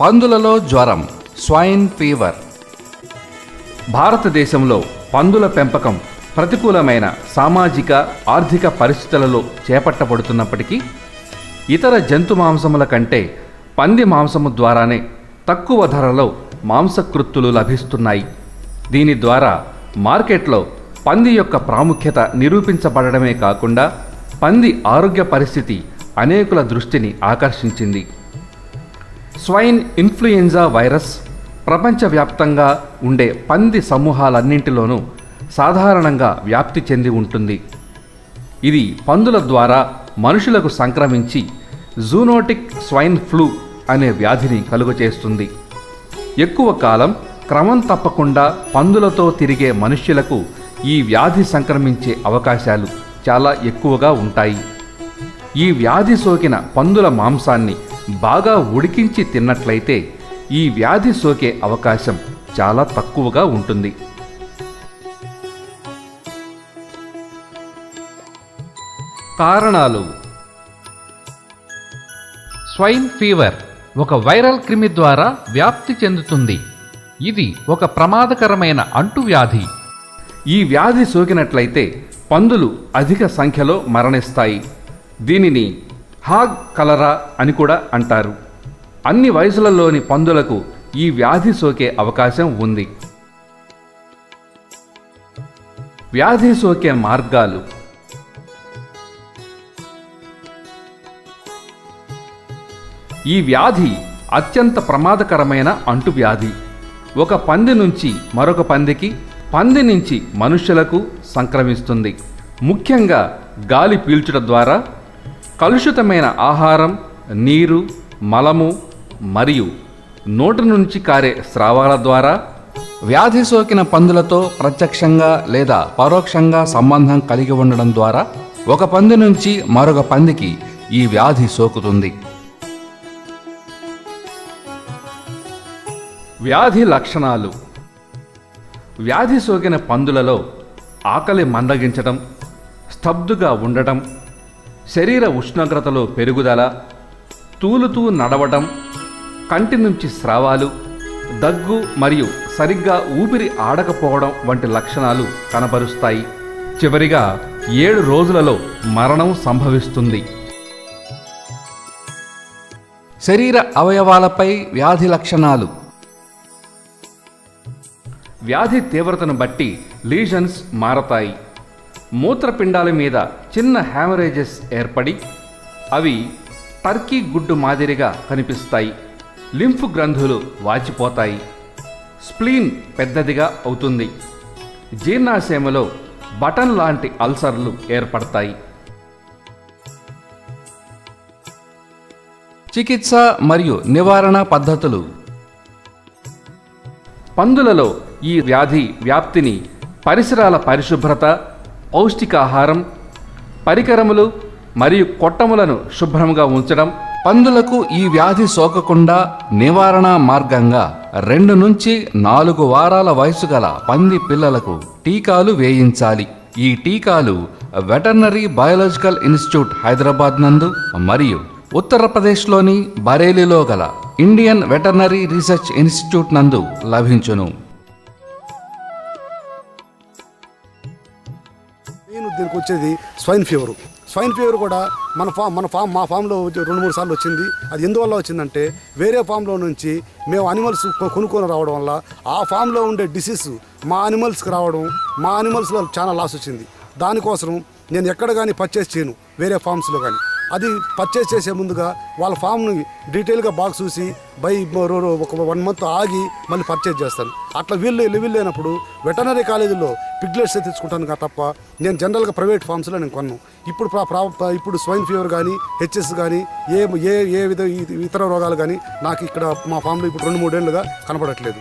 పందులలో జ్వరం swine fever. భారతదేశంలో పందుల పెంపకం ప్రతికూలమైన సామాజిక ఆర్థిక పరిస్థితులలో చేపట్టబడుతున్నప్పటికీ ఇతర జంతు మాంసముల కంటే పంది మాంసము ద్వారానే తక్కువ ధరలో మాంసకృత్తులు లభిస్తున్నాయి. దీని ద్వారా మార్కెట్లో పంది యొక్క ప్రాముఖ్యత నిరూపించబడమే కాకుండా పంది ఆరోగ్య పరిస్థితి అనేకుల దృష్టిని ఆకర్షించింది. స్వైన్ ఇన్ఫ్లుయెంజా వైరస్ ప్రపంచవ్యాప్తంగా ఉండే పంది సమూహాలన్నింటిలోనూ సాధారణంగా వ్యాప్తి చెంది ఉంటుంది. ఇది పందుల ద్వారా మనుషులకు సంక్రమించి జూనోటిక్ స్వైన్ ఫ్లూ అనే వ్యాధిని కలుగచేస్తుంది. ఎక్కువ కాలం క్రమం తప్పకుండా పందులతో తిరిగే మనుష్యులకు ఈ వ్యాధి సంక్రమించే అవకాశాలు చాలా ఎక్కువగా ఉంటాయి. ఈ వ్యాధి సోకిన పందుల మాంసాన్ని బాగా ఉడికించి తిన్నట్లయితే ఈ వ్యాధి సోకే అవకాశం చాలా తక్కువగా ఉంటుంది. కారణాలు. స్వైన్ ఫీవర్ ఒక వైరల్ క్రిమి ద్వారా వ్యాప్తి చెందుతుంది. ఇది ఒక ప్రమాదకరమైన అంటువ్యాధి ఈ వ్యాధి సోకినట్లయితే పందులు అధిక సంఖ్యలో మరణిస్తాయి. దీనిని హాగ్ కలరా అని కూడా అంటారు. అన్ని వయసులలోని పందులకు ఈ వ్యాధి సోకే అవకాశం ఉంది. వ్యాధి సోకే మార్గాలు. ఈ వ్యాధి అత్యంత ప్రమాదకరమైన అంటువ్యాధి ఒక పంది నుంచి మరొక పందికి పంది నుంచి మనుష్యులకు సంక్రమిస్తుంది. ముఖ్యంగా గాలి పీల్చడం ద్వారా కలుషితమైన ఆహారం నీరు మలము మరియు నోటి నుంచి కారే స్రావాల ద్వారా వ్యాధి సోకిన పందులతో ప్రత్యక్షంగా లేదా పరోక్షంగా సంబంధం కలిగి ఉండడం ద్వారా ఒక పంది నుంచి మరొక పందికి ఈ వ్యాధి సోకుతుంది. వ్యాధి లక్షణాలు. వ్యాధి సోకిన పందులలో ఆకలి మందగించడం స్తబ్దుగా ఉండటం శరీర ఉష్ణోగ్రతలో పెరుగుదల తూలుతూ నడవడం కంటి నుంచి స్రావాలు దగ్గు మరియు సరిగ్గా ఊపిరి ఆడకపోవడం వంటి లక్షణాలు కనబరుస్తాయి. చివరిగా ఏడు రోజులలో మరణం సంభవిస్తుంది. శరీర అవయవాలపై వ్యాధి లక్షణాలు. వ్యాధి తీవ్రతను బట్టి లీజన్స్ మారతాయి. మూత్రపిండాల మీద చిన్న హ్యామరేజెస్ ఏర్పడి అవి టర్కీ గుడ్డు మాదిరిగా కనిపిస్తాయి. లింఫ్ గ్రంథులు వాచిపోతాయి. స్ప్లీన్ పెద్దదిగా అవుతుంది. జీర్ణాశయములో బటన్ లాంటి అల్సర్లు ఏర్పడతాయి. చికిత్స మరియు నివారణ పద్ధతులు. పందులలో ఈ వ్యాధి వ్యాప్తిని పరిసరాల పరిశుభ్రత పౌష్టికాహారం పరికరములు మరియు కొట్టములను శుభ్రంగా ఉంచడం. పందులకు ఈ వ్యాధి సోకకుండా నివారణ మార్గంగా రెండు నుంచి నాలుగు వారాల వయసు గల పంది పిల్లలకు టీకాలు వేయించాలి. ఈ టీకాలు వెటర్నరీ బయాలజికల్ ఇన్స్టిట్యూట్ హైదరాబాద్ నందు మరియు ఉత్తరప్రదేశ్లోని బరేలీలో గల ఇండియన్ వెటర్నరీ రీసెర్చ్ ఇన్స్టిట్యూట్ నందు లభించును. మెయిన్ దీనికి వచ్చేది స్వైన్ ఫీవరు. స్వైన్ ఫీవర్ కూడా మన ఫామ్ మన ఫామ్ మా ఫామ్లో వచ్చి రెండు మూడు సార్లు వచ్చింది. అది ఎందువల్ల వచ్చిందంటే వేరే ఫామ్లో నుంచి మేము అనిమల్స్ కొనుక్కొని రావడం వల్ల ఆ ఫామ్లో ఉండే డిసీజ్ మా అనిమల్స్కి రావడం మా అనిమల్స్లో చాలా లాస్ వచ్చింది. దానికోసం నేను ఎక్కడ కానీ పర్చేస్ చేయను వేరే ఫామ్స్లో కానీ అది పర్చేస్ చేసే ముందుగా వాళ్ళ ఫామ్ని డీటెయిల్గా బాగా చూసి బై రో- ఒక వన్ మంత్ ఆగి మళ్ళీ పర్చేజ్ చేస్తాను. అట్లా వీళ్ళు లెవెల్ లేనప్పుడు వెటనరీ కాలేజీలో పిగ్లెట్స్ తెచ్చుకుంటాను కా తప్ప నేను జనరల్గా ప్రైవేట్ ఫామ్స్లో నేను కొన్నాను ఇప్పుడు ప్రా- ఇప్పుడు స్వైన్ ఫీవర్ కానీ హెచ్ఎస్ కానీ ఏ ఏ ఏ విధ ఇతర రోగాలు కానీ నాకు ఇక్కడ మా ఫామ్లో ఇప్పుడు రెండు మూడేళ్ళుగా కనపడట్లేదు.